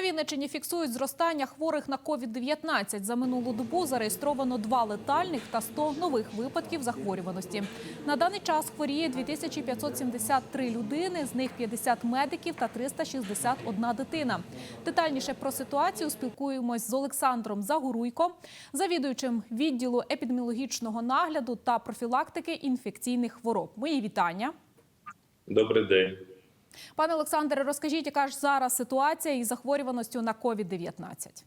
На Вінниччині фіксують зростання хворих на COVID-19. За минулу добу зареєстровано два летальних та 100 нових випадків захворюваності. На даний час хворіє 2573 людини, з них 50 медиків та 361 дитина. Детальніше про ситуацію спілкуємось з Олександром Загоруйко, завідуючим відділу епідеміологічного нагляду та профілактики інфекційних хвороб. Мої вітання. Добрий день. Пане Олександре, розкажіть, яка ж зараз ситуація із захворюваністю на COVID-19?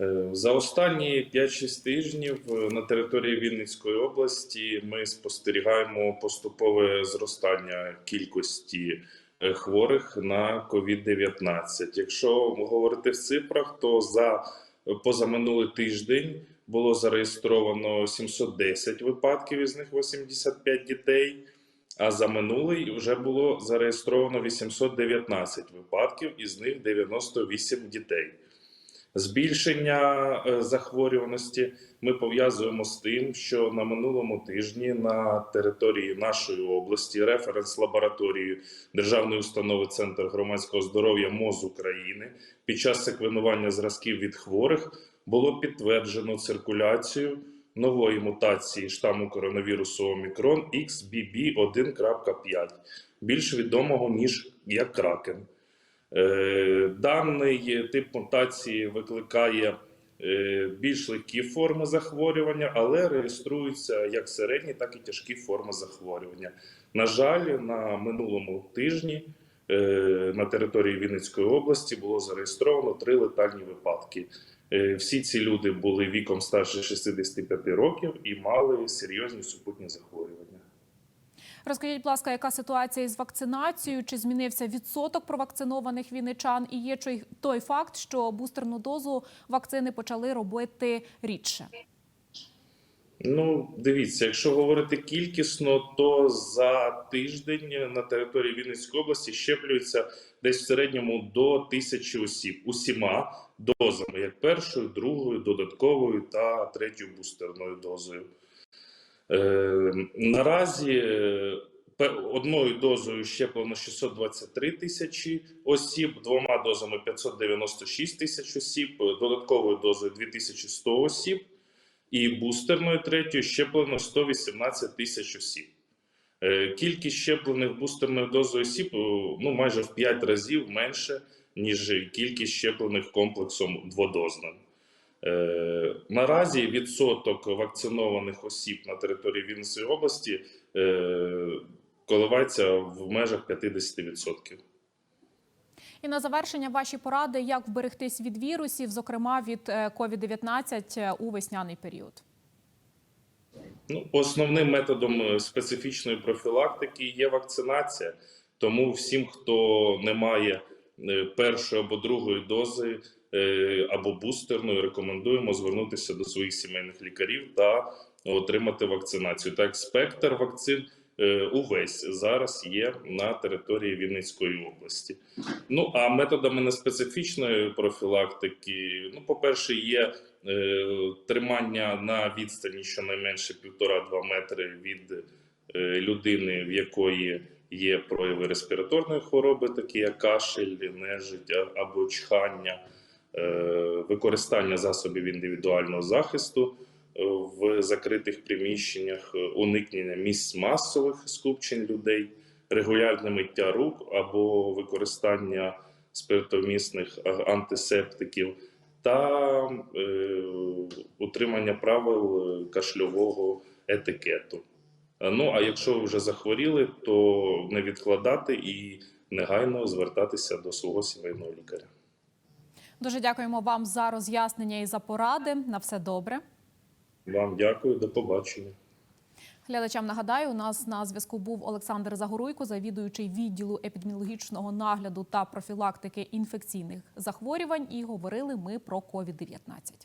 Е, За останні 5-6 тижнів е, на території Вінницької області ми спостерігаємо поступове зростання кількості е, хворих на COVID-19. Якщо говорити в цифрах, то за позаминулий тиждень було зареєстровано 710 випадків, із них 85 дітей. А за минулий вже було зареєстровано 819 випадків, із них 98 дітей. Збільшення е, захворюваності ми пов'язуємо з тим, що на минулому тижні на території нашої області референс лабораторії Державної установи Центр громадського здоров'я МОЗ України під час секвенування зразків від хворих було підтверджено циркуляцію нової мутації штаму коронавірусу Омікрон XBB1.5, більш відомого ніж як Кракен. Е, Даний тип мутації викликає е, більш легкі форми захворювання, але реєструються як середні, так і тяжкі форми захворювання. На жаль, на минулому тижні е, на території Вінницької області було зареєстровано три летальні випадки. Е, Всі ці люди були віком старше 65 років і мали серйозні супутні захворювання. Розкажіть, будь ласка, яка ситуація із вакцинацією? Чи змінився відсоток провакцинованих вінничан? І є той факт, що бустерну дозу вакцини почали робити рідше? Ну, дивіться, якщо говорити кількісно, то за тиждень на території Вінницької області щеплюється десь в середньому до тисячі осіб усіма дозами, як першою, другою, додатковою та третьою бустерною дозою. Е, наразі е, одною дозою щеплено 623 тисячі осіб, двома дозами 596 тисяч осіб, додатковою дозою 2100 осіб і бустерною третьою щеплено 118 тисяч осіб. Е, Кількість щеплених бустерною дозою осіб е, ну, майже в 5 разів менше, ніж кількість щеплених комплексом дводозним. Е, Наразі відсоток вакцинованих осіб на території Вінницької області е, коливається в межах 50%. І на завершення ваші поради, як вберегтись від вірусів, зокрема від е, COVID-19 у весняний період. Ну, основним методом е, специфічної профілактики є вакцинація. Тому всім, хто не має е, першої або другої дози е, або бустерної, рекомендуємо звернутися до своїх сімейних лікарів та отримати вакцинацію. Так, спектр вакцин е, увесь зараз є на території Вінницької області. Ну а методами неспецифічної профілактики, ну, по-перше, є е, тримання на відстані щонайменше 1,5-2 метри від е, людини, в якої є прояви респіраторної хвороби, такі як кашель, нежить або чхання, е, використання засобів індивідуального захисту е, в закритих приміщеннях, е, уникнення місць масових скупчень людей, регулярне миття рук або використання спиртомісних антисептиків та утримання правил кашльового етикету. Е, Ну а якщо вже захворіли, то не відкладати і негайно звертатися до свого сімейного лікаря. Дуже дякуємо вам за роз'яснення і за поради. На все добре. Вам дякую, до побачення. Глядачам нагадаю, у нас на зв'язку був Олександр Загоруйко, завідуючий відділу епідеміологічного нагляду та профілактики інфекційних захворювань. І говорили ми про COVID-19.